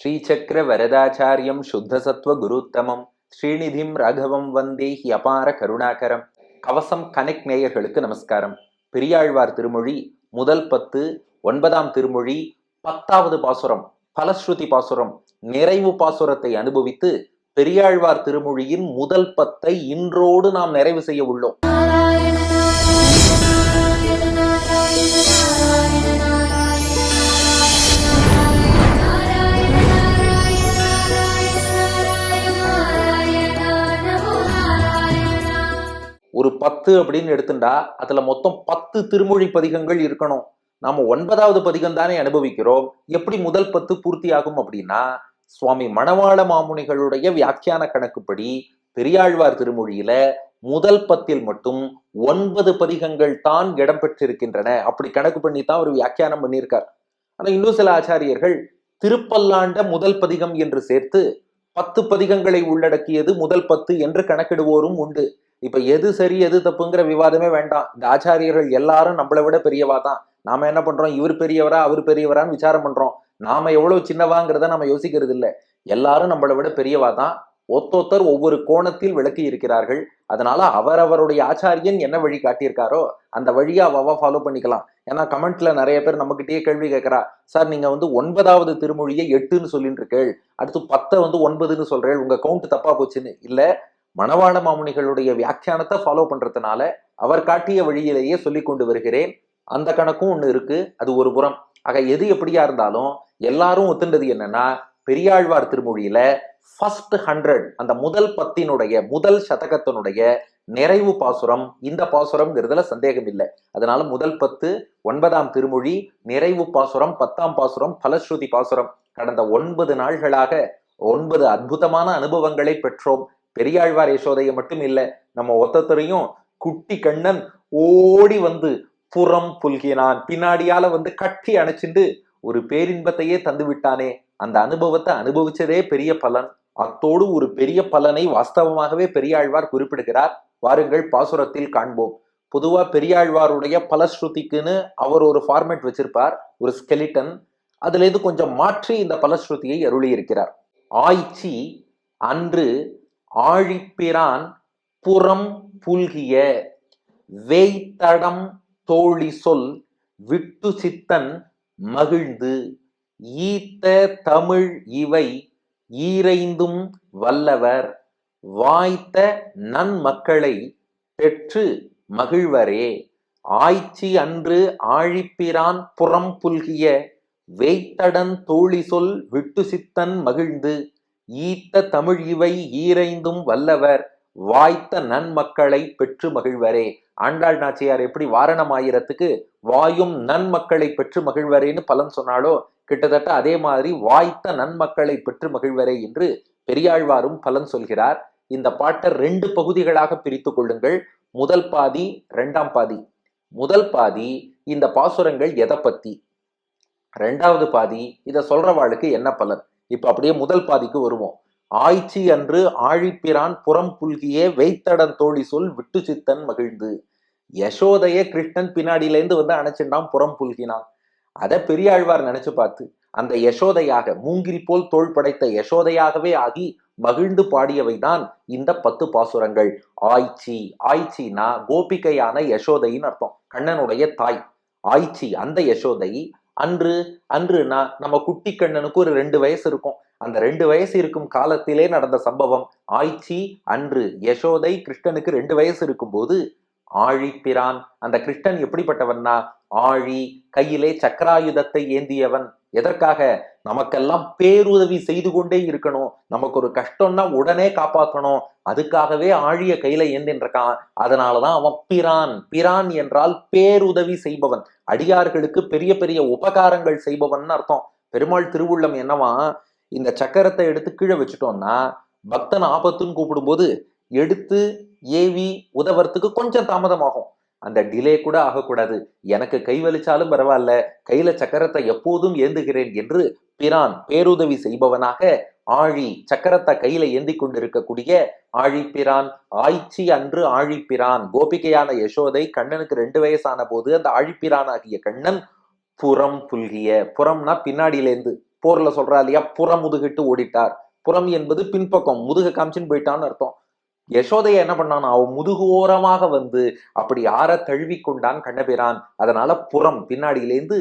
ஸ்ரீசக்கர வரதாச்சாரியம் சுத்தசத்வ குருத்தமம். ஸ்ரீநிதிம் ராகவம் வந்தே he அபார கருணாகரம். கவசம் connect நேயர்களுக்கு நமஸ்காரம். பெரியாழ்வார் திருமொழி முதல் பத்து ஒன்பதாம் திருமொழி பத்தாவது பாசுரம் பலஸ்ருதி பாசுரம் நிறைவு பாசுரத்தை அனுபவித்து பெரியாழ்வார் திருமொழியின் முதல் பத்தை இன்றோடு நாம் நிறைவு செய்ய உள்ளோம். ஒரு பத்து அப்படின்னு எடுத்துட்டா அதுல மொத்தம் பத்து திருமொழி பதிகங்கள் இருக்கணும். நாம ஒன்பதாவது பதிகம் தானே அனுபவிக்கிறோம். எப்படி முதல் பத்து பூர்த்தியாகும் அப்படின்னா சுவாமி மணவாள மாமுனிகளுடைய வியாக்கியான கணக்குப்படி பெரியாழ்வார் திருமொழியில முதல் பத்தில் மட்டும் ஒன்பது பதிகங்கள் தான் இடம்பெற்றிருக்கின்றன அப்படி கணக்கு பண்ணி தான் அவர் வியாக்கியானம் பண்ணியிருக்கார். ஆனா இன்னும் சில ஆச்சாரியர்கள் திருப்பல்லாண்ட முதல் பதிகம் என்று சேர்த்து பத்து பதிகங்களை உள்ளடக்கியது முதல் பத்து என்று கணக்கிடுவோரும் உண்டு. இப்ப எது சரி எது தப்புங்கிற விவாதமே வேண்டாம். இந்த ஆச்சாரியர்கள் எல்லாரும் நம்மளை விட பெரியவா தான். நாம என்ன பண்றோம்? இவர் பெரியவரா அவர் பெரியவரான்னு விசாரம் பண்றோம். நாம எவ்வளவு சின்னவாங்கிறத நம்ம யோசிக்கிறது இல்லை. எல்லாரும் நம்மளை விட பெரியவா தான். ஒத்தொத்தர் ஒவ்வொரு கோணத்தில் விளக்கி இருக்கிறார்கள். அதனால அவரவருடைய ஆச்சாரியன் என்ன வழி காட்டியிருக்காரோ அந்த வழியை அவ ஃபாலோ பண்ணிக்கலாம். ஏன்னா கமெண்ட்ல நிறைய பேர் நம்மகிட்டயே கேள்வி கேட்கறா சார் நீங்க வந்து ஒன்பதாவது திருமொழியை எட்டுன்னு சொல்லிட்டு இருக்கேள் அடுத்து பத்தை வந்து ஒன்பதுன்னு சொல்றேள் உங்க கவுண்ட் தப்பா போச்சுன்னு. இல்ல மணவாள மாமுனிகளுடைய வியாக்கியானத்தை ஃபாலோ பண்றதுனால அவர் காட்டிய வழியிலேயே சொல்லி கொண்டு வருகிறேன். அந்த கணக்கும் ஒன்று இருக்கு. அது ஒரு புறம். ஆக எது எப்படியா இருந்தாலும் எல்லாரும் ஒத்துண்டது என்னன்னா பெரியாழ்வார் திருமொழியில ஃபர்ஸ்ட் ஹண்ட்ரட் அந்த முதல் பத்தினுடைய முதல் சதகத்தினுடைய நிறைவு பாசுரம் இந்த பாசுரம்ங்கிறதுல சந்தேகம் இல்லை அதனால முதல் பத்து ஒன்பதாம் திருமொழி நிறைவு பாசுரம் பத்தாம் பாசுரம் பலஸ்ருதி பாசுரம். கடந்த ஒன்பது நாள்களாக ஒன்பது அற்புதமான அனுபவங்களை பெற்றோம். பெரியாழ்வார் யசோதையை மட்டும் இல்லை நம்ம ஒத்தத்தரையும் குட்டி கண்ணன் ஓடி வந்து புறம் புல்கினான். பின்னாடியால வந்து கட்டி அணைச்சிண்டு ஒரு பேரின்பத்தையே தந்து விட்டானே. அந்த அனுபவத்தை அனுபவிச்சதே பெரிய பலன். அத்தோடு ஒரு பெரிய பலனை வாஸ்தவமாகவே பெரியாழ்வார் குறிப்பிடுகிறார். வாருங்கள் பாசுரத்தில் காண்போம். பொதுவா பெரியாழ்வாருடைய பலஸ்ருதிக்குன்னு அவர் ஒரு ஃபார்மேட் வச்சிருப்பார் ஒரு ஸ்கெலிட்டன் அதுல இருந்து கொஞ்சம் மாற்றி இந்த பலஸ்ருதியை அருளி இருக்கிறார் ஆய்ச்சி அன்று ஆழிப்பிரான் புறம் புல்கிய வேய்த்தடம் தோழி சொல் விட்டு சித்தன் மகிழ்ந்து ஈத்த தமிழ் இவை ஈரைந்தும் வல்லவர் வாய்த்த நன்மக்களை பெற்று மகிழ்வரே. ஆய்ச்சி அன்று ஆழிப்பிரான் புறம் புல்கிய வேய்த்தடன் தோழி சொல் விட்டு சித்தன் மகிழ்ந்து ஈத்த தமிழ் இவை ஈரைந்தும் வல்லவர். வாய்த்த நன்மக்களை பெற்று மகிழ்வரே. ஆண்டாள் நாச்சியார் எப்படி வாரணம் ஆயிரத்துக்கு வாயும் நன்மக்களை பெற்று மகிழ்வரேன்னு பலன் சொன்னாலோ கிட்டத்தட்ட அதே மாதிரி வாய்த்த நன்மக்களை பெற்று மகிழ்வரே என்று பெரியாழ்வாரும் பலன் சொல்கிறார். இந்த பாட்டை ரெண்டு பகுதிகளாக பிரித்து கொள்ளுங்கள். முதல் பாதி ரெண்டாம் பாதி. முதல் பாதி இந்த பாசுரங்கள் எதை பத்தி? ரெண்டாவது பாதி இதை சொல்றவாளுக்கு என்ன பலன்? இப்ப அப்படியே முதல் பாதிக்கு வருவோம். ஆய்ச்சி அன்று ஆழிப்பிரான் புறம் புல்கியே வெய்த்தடன் தோழி சொல் விட்டு சித்தன் மகிழ்ந்து. யசோதைய கிருஷ்ணன் பின்னாடியிலேருந்து வந்து அணைச்சின்றான் புறம் புல்கினான். அதை பெரியாழ்வார் நினைச்சு பார்த்து அந்த யசோதையாக மூங்கில் போல் தோல் படைத்த யசோதையாகவே ஆகி மகிழ்ந்து பாடியவைதான் இந்த பத்து பாசுரங்கள். ஆய்ச்சி ஆய்ச்சினா கோபிகையான யசோதைன்னு அர்த்தம். கண்ணனுடைய தாய். ஆய்ச்சி அந்த யசோதை அன்று அன்று நான் நம்ம குட்டி கண்ணனுக்கு ஒரு ரெண்டு வயசு இருக்கும். அந்த ரெண்டு வயசு இருக்கும் காலத்திலே நடந்த சம்பவம் ஆய்ச்சி அன்று யசோதை கிருஷ்ணனுக்கு ரெண்டு வயசு இருக்கும்போது ஆழிப்பிரான் அந்த கிருஷ்ணன் எப்படிப்பட்டவன்னா ஆழி கையிலே சக்கராயுதத்தை ஏந்தியவன். எதற்காக? நமக்கெல்லாம் பேருதவி செய்து கொண்டே இருக்கணும். நமக்கு ஒரு கஷ்டம்னா உடனே காப்பாற்றணும் அதுக்காகவே ஆழிய கையில ஏந்தின்றிருக்கான். அதனாலதான் அவன் பிரான். பிரான் என்றால் பேருதவி செய்பவன். அடியார்களுக்கு பெரிய பெரிய உபகாரங்கள் செய்பவன் அர்த்தம். பெருமாள் திருவுள்ளம் என்னவா? இந்த சக்கரத்தை எடுத்து கீழே வச்சுட்டோம்னா பக்தன் ஆபத்துன்னு கூப்பிடும்போது எடுத்து ஏவி உதவறதுக்கு கொஞ்சம் தாமதமாகும். அந்த டிலே கூட ஆகக்கூடாது. எனக்கு கை வலிச்சாலும் பரவாயில்ல கையில சக்கரத்தை எப்போதும் ஏந்துகிறேன் என்று பிரான் பேருதவி செய்பவனாக ஆழி சக்கரத்தை கையில ஏந்தி கொண்டிருக்கக்கூடிய ஆழிப்பிரான் ஆய்ச்சி அன்று ஆழிப்பிரான் கோபிகையான யசோதை கண்ணனுக்கு ரெண்டு வயசான போது அந்த ஆழிப்பிரான் ஆகிய கண்ணன் புறம் புல்கிய புறம்னா பின்னாடியிலேந்து போர்ல சொல்றா இல்லையா புறம் முதுகிட்டு ஓடிட்டார். புறம் என்பது பின்பக்கம் முதுக காமிச்சின்னு போயிட்டான்னு அர்த்தம். யசோதைய என்ன பண்ணான்? அவன் முதுகு ஓரமாக வந்து அப்படி ஆற தழுவி கொண்டான் கண்ணபிரான். அதனால புறம் பின்னாடியிலேருந்து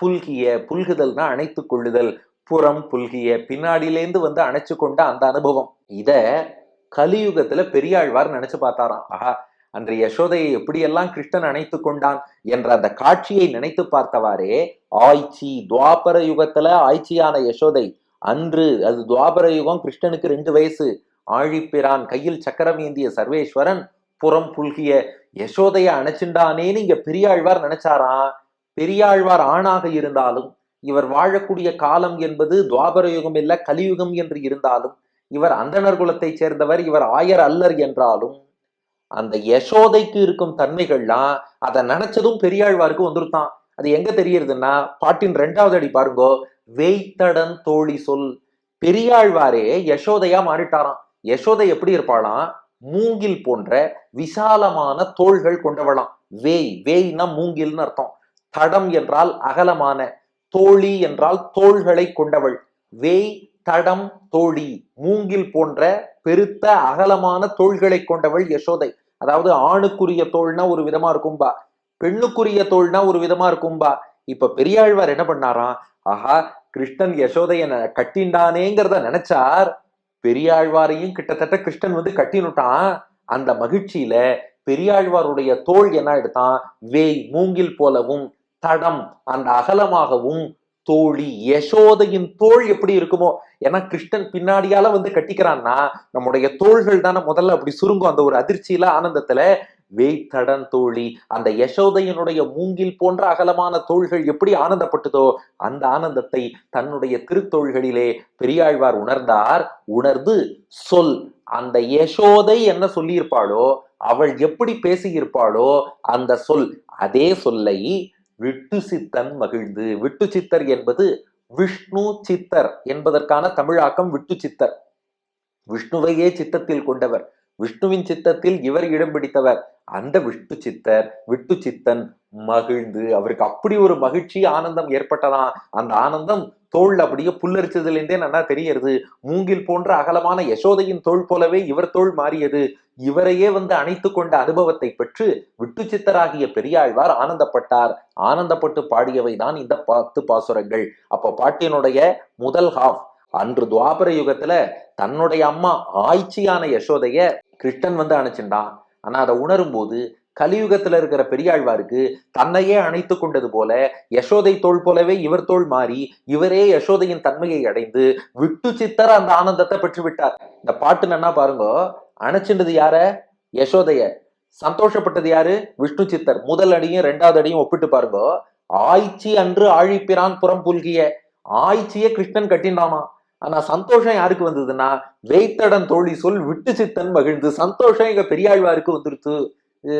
புல்கிய புல்குதல்னா அணைத்து கொள்ளுதல். புறம் புல்கிய பின்னாடியிலேருந்து வந்து அணைச்சு கொண்ட அந்த அனுபவம். இத கலியுகத்துல பெரியாழ்வார் நினைச்சு பார்த்தாராம். ஆஹா அன்று யசோதையை எப்படியெல்லாம் கிருஷ்ணன் அணைத்து கொண்டான் என்ற அந்த காட்சியை நினைத்து பார்த்தவாறே ஆய்ச்சி துவாபர யுகத்துல ஆய்ச்சியான யசோதை அன்று அது துவாபர யுகம் கிருஷ்ணனுக்கு ரெண்டு வயசு. ஆழிப்பிரான் கையில் சக்கரம் ஏந்திய சர்வேஸ்வரன் புறம் புல்கிய யசோதைய அணைச்சுண்டானேன்னு இங்க பெரியாழ்வார் நினைச்சாராம் பெரியாழ்வார் ஆணாக இருந்தாலும் இவர் வாழக்கூடிய காலம் என்பது துவாபர யுகம் இல்ல கலியுகம் என்று இருந்தாலும் இவர் அந்தனர் குலத்தைச் சேர்ந்தவர் இவர் ஆயர் அல்லர் என்றாலும் அந்த யசோதைக்கு இருக்கும் தன்மைகள்லாம் அதை நினைச்சதும் பெரியாழ்வாருக்கு வந்துருத்தான். அது எங்க தெரியறதுன்னா பாட்டின் ரெண்டாவது அடி பாருங்கோ வெய்த்தடன் தோழி சொல். பெரியாழ்வாரே யசோதையா மாறிட்டாராம். யசோதை எப்படி இருப்பாளாம் மூங்கில் போன்ற விசாலமான தோள்கள் கொண்டவளாம். வேய் வேய்னா மூங்கில்னு அர்த்தம். தடம் என்றால் அகலமான தோழி என்றால் தோள்களை கொண்டவள். வேய் தடம் தோழி மூங்கில் போன்ற பெருத்த அகலமான தோள்களை கொண்டவள் யசோதை. அதாவது ஆணுக்குரிய தோள்னா ஒரு விதமா இருக்கும்பா. பெண்ணுக்குரிய தோள்னா ஒரு விதமா இருக்கும்பா. இப்ப பெரியாழ்வார் என்ன பண்ணாராம்? ஆஹா கிருஷ்ணன் யசோதைய கட்டிண்டானேங்கிறத நினைச்சார். பெரியாழ்வாரையும் கிட்டத்தட்ட கிருஷ்ணன் வந்து கட்டினுட்டான். அந்த மகிழ்ச்சியில பெரியாழ்வாருடைய தோள் என்ன எடுத்தான்? வேய் மூங்கில் போலவும் தடம் அந்த அகலமாகவும் தோழி. யசோதையின் தோள் எப்படி இருக்குமோ? ஏன்னா கிருஷ்ணன் பின்னாடியால வந்து கட்டிக்கிறான்னா நம்முடைய தோள்கள் தானே முதல்ல அப்படி சுருங்கும். அந்த ஒரு அதிர்ச்சியில ஆனந்தத்துல வேய்த்தடன் தோழி அந்த யசோதையினுடைய மூங்கில் போன்ற அகலமான தோள்கள் எப்படி ஆனந்தப்பட்டதோ அந்த ஆனந்தத்தை தன்னுடைய திருத்தோள்களிலே பெரியாழ்வார் உணர்ந்தார். உணர்ந்து சொல் அந்த யசோதை என்ன சொல்லியிருப்பாளோ அவள் எப்படி பேசியிருப்பாளோ அந்த சொல் அதே சொல்லை விட்டு சித்தன் மகிழ்ந்து. விட்டு சித்தர் என்பது விஷ்ணு சித்தர் என்பதற்கான தமிழாக்கம் விட்டு சித்தர். விஷ்ணுவையே சித்தத்தில் கொண்டவர். விஷ்ணுவின் சித்தத்தில் இவர் இடம் பிடித்தவர். அந்த விஷ்ணு சித்தர் விட்டு சித்தன் மகிழ்ந்து அவருக்கு அப்படி ஒரு மகிழ்ச்சி ஆனந்தம் ஏற்பட்டதாம் அந்த ஆனந்தம் தோல் அப்படியே புல்லரிச்சதுலேருந்தே நல்லா தெரியறது மூங்கில் போன்ற அகலமான யசோதையின் தோல் போலவே இவர் தோல் மாறியது. இவரையே வந்து அணைத்து கொண்ட அனுபவத்தை பெற்று விட்டு சித்தராகிய பெரியாழ்வார் ஆனந்தப்பட்டார். ஆனந்தப்பட்டு பாடியவை தான் இந்த பத்து பாசுரங்கள். அப்ப பாட்டினுடைய முதல் ஹாஃப் அன்று துவாபர யுகத்துல தன்னுடைய அம்மா ஆய்ச்சியான யசோதைய கிருஷ்ணன் வந்து அணைச்சின்றான் ஆனா அதை உணரும் போது கலியுகத்துல இருக்கிற பெரியாழ்வாருக்கு தன்னையே அணைத்து கொண்டது போல யசோதை தோள் போலவே இவர் தோல் மாறி இவரே யசோதையின் தன்மையை அடைந்து விட்டு சித்தர் அந்த ஆனந்தத்தை பெற்று விட்டார் இந்த பாட்டு என்ன பாருங்க? அணைச்சின்றது யார? யசோதைய. சந்தோஷப்பட்டது யாரு? விஷ்ணு சித்தர். முதல் அடியும் ரெண்டாவது அடியும் ஒப்பிட்டு பாருங்க. ஆய்ச்சி அன்று ஆழிப்பிரான் புறம் புல்கிய. ஆய்ச்சிய கிருஷ்ணன் கட்டினானா ஆனா சந்தோஷம் யாருக்கு வந்ததுன்னா வேய்த்தடன் தோழி சொல் விட்டு சித்தன் மகிழ்ந்து. சந்தோஷம் எங்க பெரியாழ்வாருக்கு வந்துருச்சு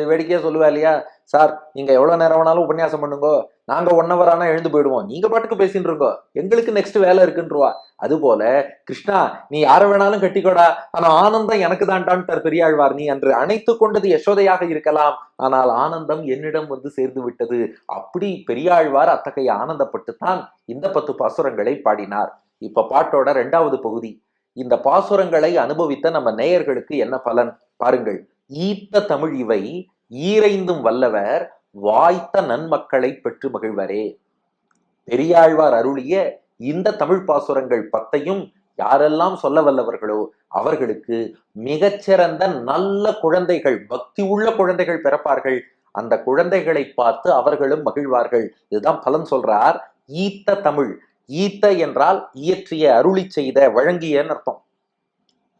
வேடிக்கையா சொல்லுவா இல்லையா? சார் நீங்க எவ்வளவு நேரம் வேணாலும் உபன்யாசம் பண்ணுங்க. நாங்க ஒன் ஹவர் ஆனா எழுந்து போயிடுவோம். நீங்க பாட்டுக்கு பேசிட்டு இருக்கோம் எங்களுக்கு நெக்ஸ்ட் வேலை இருக்குன்றவா. அது போல கிருஷ்ணா நீ யார வேணாலும் கட்டிக்கோடா. ஆனா ஆனந்தம் எனக்கு தான்டான்ட்டார் பெரியாழ்வார். நீ அன்று அணைத்து கொண்டது யசோதையாக இருக்கலாம். ஆனால் ஆனந்தம் என்னிடம் வந்து சேர்ந்து விட்டது. அப்படி பெரியாழ்வார் அத்தகைய ஆனந்தப்பட்டுத்தான் இந்த பத்து பாசுரங்களை பாடினார். இப்ப பாட்டோட ரெண்டாவது பகுதி. இந்த பாசுரங்களை அனுபவித்த நம்ம நேயர்களுக்கு என்ன பலன்? பாருங்கள். ஈத்த தமிழ் இவை ஈரைந்தும் வல்லவர் வாய்த்த நன்மக்களை பெற்று மகிழ்வரே. பெரியாழ்வார் அருளிய இந்த தமிழ் பாசுரங்கள் பத்தையும் யாரெல்லாம் சொல்ல வல்லவர்களோ அவர்களுக்கு மிகச்சிறந்த நல்ல குழந்தைகள் பக்தி உள்ள குழந்தைகள் பிறப்பார்கள். அந்த குழந்தைகளை பார்த்து அவர்களும் மகிழ்வார்கள். இதுதான் பலன் சொல்றார். ஈத்த தமிழ். ஈத்த என்றால் இயற்றிய அருளி செய்த வழங்கியன்னு அர்த்தம்.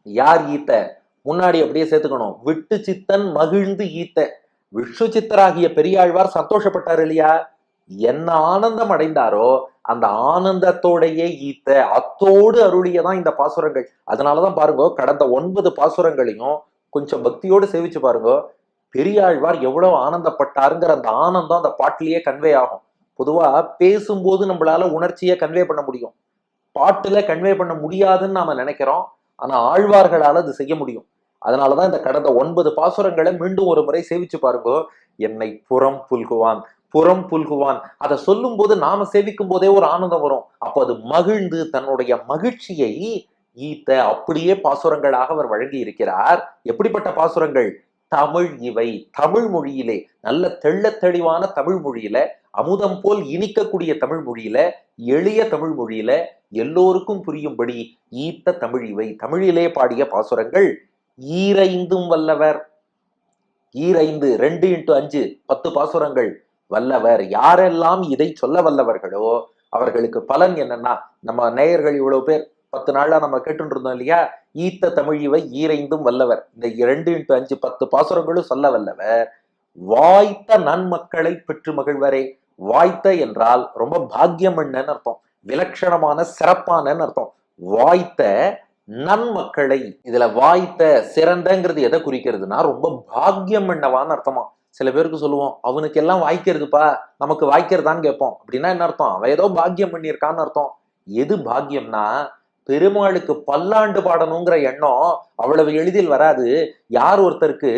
யார் ஈத்த? முன்னாடி அப்படியே சேர்த்துக்கணும். விட்டு சித்தன் மகிழ்ந்து ஈத்த. விஷ்ணு சித்தராகிய பெரியாழ்வார் சந்தோஷப்பட்டார் இல்லையா? என்ன ஆனந்தம் அடைந்தாரோ அந்த ஆனந்தத்தோடையே ஈத்த. அத்தோடு அருளியதான் இந்த பாசுரங்கள். அதனாலதான் பாருங்க கடந்த ஒன்பது பாசுரங்களையும் கொஞ்சம் பக்தியோடு சேவிச்சு பாருங்க பெரியாழ்வார் எவ்வளவு ஆனந்தப்பட்டாருங்கிற அந்த ஆனந்தம் அந்த பாட்டிலேயே கன்வே ஆகும். பொதுவாக பேசும்போது நம்மளால உணர்ச்சியை கன்வே பண்ண முடியும். பாட்டில் கன்வே பண்ண முடியாதுன்னு நாம் நினைக்கிறோம். ஆனால் ஆழ்வார்களால் அது செய்ய முடியும். அதனாலதான் இந்த கடந்த ஒன்பது பாசுரங்களை மீண்டும் ஒரு முறை சேவிச்சு பாருங்க. என்னை புறம் புல்குவான் புறம் புல்குவான். அதை சொல்லும் போது நாம சேவிக்கும் போதே ஒரு ஆனந்தம் வரும். அப்போ அது மகிழ்ந்து தன்னுடைய மகிழ்ச்சியை ஈத்த அப்படியே பாசுரங்களாக அவர் வழங்கி இருக்கிறார் எப்படிப்பட்ட பாசுரங்கள்? தமிழ் இவை. தமிழ் மொழியிலே நல்ல தெள்ள தெளிவான தமிழ் மொழியில அமுதம் போல் இனிக்கக்கூடிய தமிழ் மொழியில எளிய தமிழ் மொழியில எல்லோருக்கும் புரியும்படி ஈத்த தமிழ் இவை. தமிழிலே பாடிய பாசுரங்கள் ஈரைந்தும் வல்லவர். ஈரைந்து ரெண்டு இன்ட்டு அஞ்சு பத்து பாசுரங்கள் வல்லவர். யாரெல்லாம் இதை சொல்ல வல்லவர்களோ அவர்களுக்கு பலன் என்னன்னா நம்ம நேயர்கள் இவ்வளவு பேர் பத்து நாளா நம்ம கேட்டுருந்தோம் இல்லையா? ஈத்த தமிழிவை ஈரைந்தும் வல்லவர். இந்த இரண்டு இன்ட்டு அஞ்சு பத்து பாசுரங்களும் சொல்ல வல்லவர். வாய்த்த நன்மக்களை பெற்று மகிழ்வரே. வாய்த்த என்றால் ரொம்ப பாக்கியம் என்னன்னு அர்த்தம். விலட்சணமான சிறப்பானன்னு அர்த்தம். வாய்த்த நன்மக்களை. இதுல வாய்த்த சிறந்தங்கிறது எதை குறிக்கிறதுனா ரொம்ப பாக்கியம் என்னவான்னு அர்த்தமா. சில பேருக்கு சொல்லுவோம் அவனுக்கு எல்லாம் வாய்க்கிறதுப்பா. நமக்கு வாய்க்கிறதான்னு கேட்போம். அப்படின்னா என்ன அர்த்தம்? அவன் ஏதோ பாக்கியம் பண்ணியிருக்கான்னு அர்த்தம். எது பாக்கியம்னா பெருமாளுக்கு பல்லாண்டு பாடணுங்கிற எண்ணம் அவ்வளவு எளிதில் வராது. யார் ஒருத்தருக்கு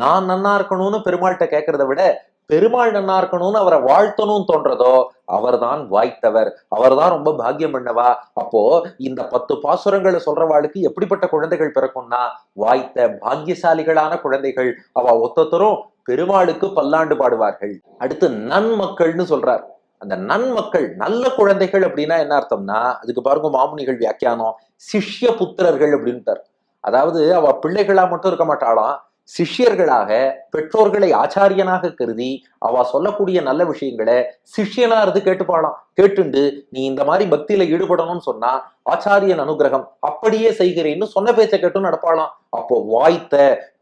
நான் நன்னா இருக்கணும்னு பெருமாள்கிட்ட கேட்கறத விட பெருமாள் நன்னா இருக்கணும்னு அவரை வாழ்த்தணும்னு தோன்றதோ அவர்தான் வாய்த்தவர். அவர்தான் ரொம்ப பாக்கியம் பண்ணவா? அப்போ இந்த பத்து பாசுரங்களை சொல்றவாளுக்கு எப்படிப்பட்ட குழந்தைகள் பிறக்கும்னா வாய்த்த பாக்கியசாலிகளான குழந்தைகள். அவ ஒத்தொத்தரும் பெருமாளுக்கு பல்லாண்டு பாடுவார்கள். அடுத்து நன்மக்கள்னு சொல்றார். அந்த நன்மக்கள் நல்ல குழந்தைகள் அப்படின்னா என்ன அர்த்தம்னா அதுக்கு பாருங்க மாமுனிகள் வியாக்கியானம் சிஷ்ய புத்திரர்கள் அப்படின்ட்டார் அதாவது அவ பிள்ளைகளா மட்டும் இருக்க மாட்டாளாம். சிஷ்யர்களாக பெற்றோர்களை ஆச்சாரியனாக கருதி அவ சொல்லக்கூடிய நல்ல விஷயங்களை சிஷ்யனா இருந்து கேட்டுப்பாளாம். கேட்டுண்டு நீ இந்த மாதிரி பக்தியில ஈடுபடணும்னு சொன்னா ஆச்சாரியன் அனுகிரகம் அப்படியே செய்கிறேன்னு சொன்ன பேச்ச கேட்டும் நடப்பாளாம். அப்போ வாய்த்த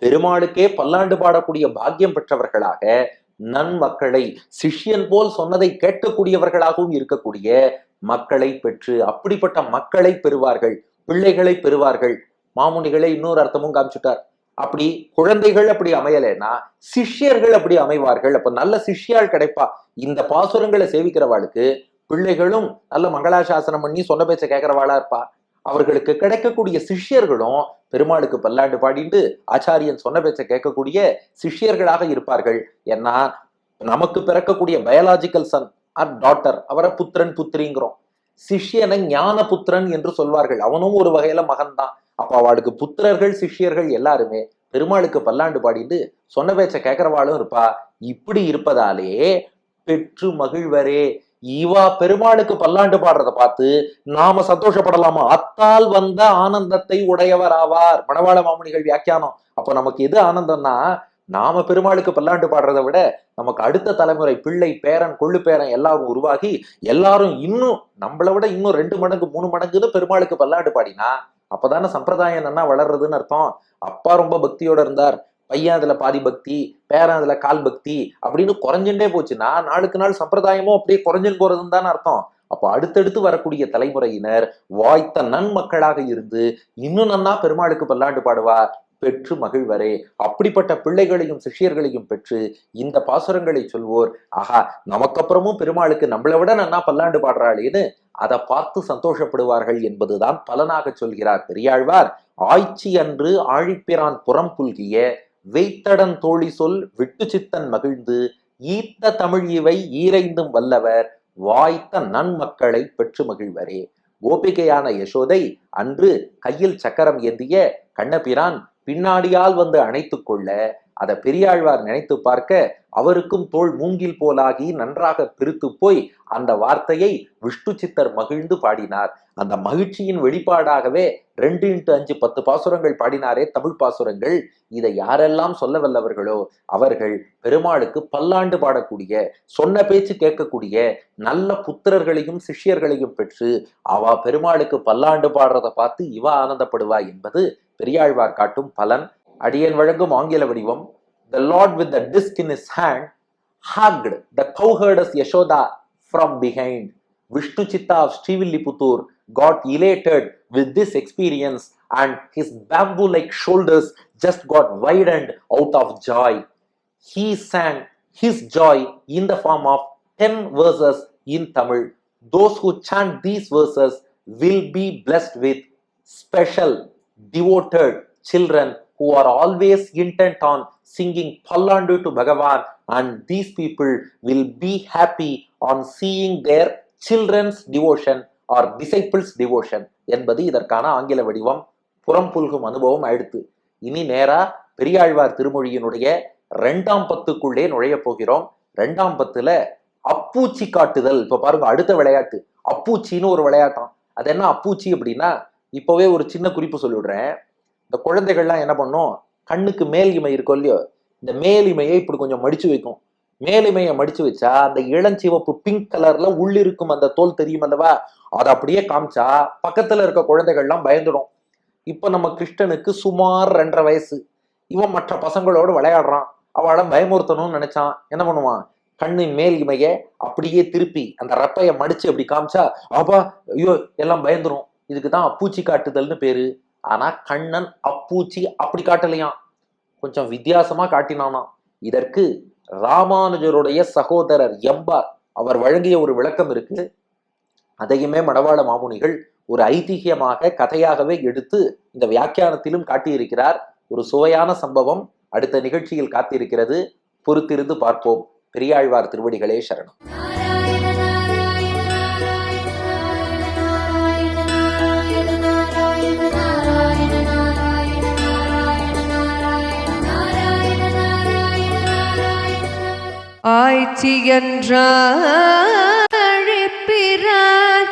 பெருமாளுக்கே பல்லாண்டு பாடக்கூடிய பாக்கியம் பெற்றவர்களாக நன்மக்களை சிஷ்யன் போல் சொன்னதை கேட்கக்கூடியவர்களாகவும் இருக்கக்கூடிய மக்களை பெற்று அப்படிப்பட்ட மக்களை பெறுவார்கள் பிள்ளைகளை பெறுவார்கள். மாமுனிகளை இன்னொரு அர்த்தமும் காமிச்சுட்டார். அப்படி குழந்தைகள் அப்படி அமையலைன்னா சிஷ்யர்கள் அப்படி அமைவார்கள். அப்ப நல்ல சிஷ்யால் கிடைப்பா. இந்த பாசுரங்களை சேவிக்கிறவாளுக்கு பிள்ளைகளும் நல்ல மங்களாசாசனம் பண்ணி சொன்ன பேச்ச கேட்கிறவாளா இருப்பா. அவர்களுக்கு கிடைக்கக்கூடிய சிஷ்யர்களும் பெருமாளுக்கு பல்லாண்டு பாடிட்டு ஆச்சாரியன் சொன்ன பேச்சை கேட்கக்கூடிய சிஷ்யர்களாக இருப்பார்கள். ஏன்னா நமக்கு பிறக்கக்கூடிய பயாலாஜிக்கல் சன் ஆர் டாட்டர் அவரை புத்திரன் புத்திரிங்கிறோம். சிஷ்யனை ஞான புத்திரன் என்று சொல்வார்கள். அவனும் ஒரு வகையில மகன்தான் அப்ப அவளுக்கு புத்திரர்கள் சிஷ்யர்கள் எல்லாருமே பெருமாளுக்கு பல்லாண்டு பாடிட்டு சொன்ன பேச்சை கேட்கிறவாளும் இருப்பா. இப்படி இருப்பதாலே பெற்று மகிழ்வரே இவா பெருமாளுக்கு பல்லாண்டு பாடுறத பார்த்து நாம சந்தோஷப்படலாமா? அத்தால் வந்த ஆனந்தத்தை உடையவர் ஆவார். மணவாள மாமுனிகள் வியாக்கியானம். அப்போ நமக்கு எது ஆனந்தம்னா நாம பெருமாளுக்கு பல்லாண்டு பாடுறதை விட நமக்கு அடுத்த தலைமுறை பிள்ளை பேரன் கொள்ளு பேரன் எல்லாரும் உருவாகி எல்லாரும் இன்னும் நம்மளை விட இன்னும் ரெண்டு மடங்கு மூணு மடங்குன்னு பெருமாளுக்கு பல்லாண்டு பாடினா அப்பதானே சம்பிரதாயம் என்ன வளர்றதுன்னு அர்த்தம். அப்பா ரொம்ப பக்தியோட இருந்தார். பையன் அதுல பாதி பக்தி பேரன் அதுல கால் பக்தி அப்படின்னு குறைஞ்சுட்டே போச்சுன்னா நாளுக்கு நாள் சம்பிரதாயமும் அப்படியே குறைஞ்சுன்னு போறதுன்னு தானே அர்த்தம். அப்போ அடுத்தடுத்து வரக்கூடிய தலைமுறையினர் வாய்த்த நன்மக்களாக இருந்து இன்னும் நன்னா பெருமாளுக்கு பல்லாண்டு பாடுவா பெற்று மகிழ்வரே. அப்படிப்பட்ட பிள்ளைகளையும் சிஷ்யர்களையும் பெற்று இந்த பாசுரங்களை சொல்வோர் ஆஹா நமக்கப்புறமும் பெருமாளுக்கு நம்மளை விட நன்னா பல்லாண்டு பாடுறாளேன்னு அதை பார்த்து சந்தோஷப்படுவார்கள் என்பதுதான் பலனாக சொல்கிறார் பெரியாழ்வார். ஆய்ச்சி அன்று ஆழிப்பிரான் புறம் புல்கிய வெய்த்தடன் தோழி சொல் விட்டு சித்தன் மகிழ்ந்து ஈத்த தமிழ் இவை ஈரைந்தும் வல்லவர் வாய்த்த நன்மக்களை பெற்று மகிழ்வரே. கோபிகையான யசோதை அன்று கையில் சக்கரம் ஏந்திய கண்ணபிரான் பின்னாடியால் வந்து அணைத்து கொள்ள அதை பெரியாழ்வார் நினைத்து பார்க்க அவருக்கும் தோல் மூங்கில் போலாகி நன்றாக பிரித்து போய் அந்த வார்த்தையை விஷ்ணு சித்தர் மகிழ்ந்து பாடினார். அந்த மகிழ்ச்சியின் வெளிப்பாடாகவே ரெண்டு இன்ட்டு அஞ்சு பத்து பாசுரங்கள் பாடினாரே தமிழ் பாசுரங்கள். இதை யாரெல்லாம் சொல்ல வல்லவர்களோ அவர்கள் பெருமாளுக்கு பல்லாண்டு பாடக்கூடிய சொன்ன பேச்சு கேட்கக்கூடிய நல்ல புத்திரர்களையும் சிஷ்யர்களையும் பெற்று அவ பெருமாளுக்கு பல்லாண்டு பாடுறதை பார்த்து இவ ஆனந்தப்படுவா என்பது பெரியாழ்வார் காட்டும் பலன். அடியன் வழங்கும் ஆங்கில வடிவம் The Lord with the disc in his hand hugged the cowherdess Yashoda from behind. Vishnu Chitta of Srivilliputur got elated with this experience and his bamboo like shoulders just got widened out of joy. He sang his joy in the form of 10 verses in Tamil. Those who chant these verses will be blessed with special, devoted children who are always intent on singing Pallandu to Bhagavan and these people will be happy on seeing their children's devotion or disciples devotion என்பது இதற்கான ஆங்கில வடிவம். புறம் புல்கும் அனுபவம் அடுத்து. இனி நேரா பெரியாழ்வார் திருமொழியினுடைய ரெண்டாம் பத்துக்குள்ளே நுழைய போகிறோம். ரெண்டாம் பத்துல அப்பூச்சி காட்டுதல். இப்ப பாருங்க அடுத்த விளையாட்டு. அப்பூச்சின்னு ஒரு விளையாட்டம். அது என்ன அப்பூச்சி அப்படின்னா இப்போவே ஒரு சின்ன குறிப்பு சொல்லிவிடுறேன். இந்த குழந்தைகள்லாம் என்ன பண்ணும்? கண்ணுக்கு மேலிமை இருக்கும் இல்லையோ இந்த மேலிமையை இப்படி கொஞ்சம் மடிச்சு வைக்கும். மேலிமையை மடிச்சு வச்சா அந்த இளஞ்சிவப்பு பிங்க் கலர்ல உள்ளிருக்கும் அந்த தோல் தெரியும் அல்லவா? அதை அப்படியே காமிச்சா பக்கத்துல இருக்க குழந்தைகள்லாம் பயந்துடும். இப்ப நம்ம கிருஷ்ணனுக்கு சுமார் ரெண்டரை வயசு. இவன் மற்ற பசங்களோடு விளையாடுறான். அவளை பயமுறுத்தணும்னு நினைச்சான். என்ன பண்ணுவான்? கண்ணின் மேல் இமைய அப்படியே திருப்பி அந்த ரப்பைய மடிச்சு அப்படி காமிச்சா அப்பா ஐயோ எல்லாம் பயந்துரும். இதுக்கு தான் பூச்சி காட்டுதல்னு பேரு. ஆனா கண்ணன் அப்பூச்சி அப்படி காட்டலையாம். கொஞ்சம் வித்தியாசமா காட்டினானா இதற்கு ராமானுஜருடைய சகோதரர் எம்பார் அவர் வழங்கிய ஒரு விளக்கம் இருக்கு. அதையுமே மணவாள மாமுனிகள் ஒரு ஐதிஹியமாக கதையாகவே எடுத்து இந்த வியாக்கியானத்திலும் காட்டியிருக்கிறார். ஒரு சுவையான சம்பவம் அடுத்த நிகழ்ச்சியில் காத்திருக்கிறது. பொறுத்திருந்து பார்ப்போம். பெரியாழ்வார் திருவடிகளே சரணம். ஆய்ச்சி என்றாழிப்பிரான்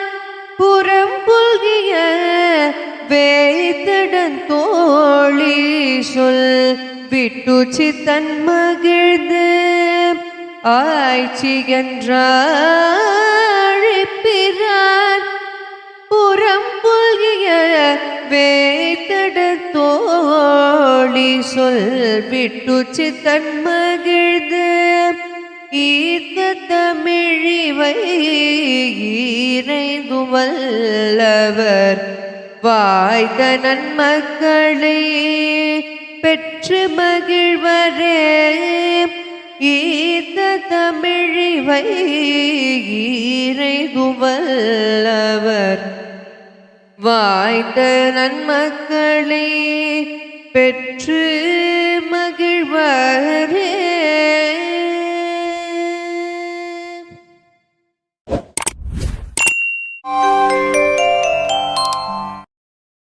புறம் புல்கிய வேய்த்தடன் தோழி சொல் விட்டுச்சி தன் மகிழ்ந்து. ஆய்ச்சி என்றாழிப்பிரான் புறம் புல்கிய வேத்தட தோழி சொல் விட்டுச்சி தன் மகிழ்ந்து. ஈர்த்த தமிழிவை ஈரைந்து வல்லவர் வாய்ந்த நன்மக்களை பெற்று மகிழ்வரே. ஈர்த்த தமிழிவை ஈரைந்து வல்லவர் வாய்ந்த நன்மக்களை பெற்று மகிழ்வரே.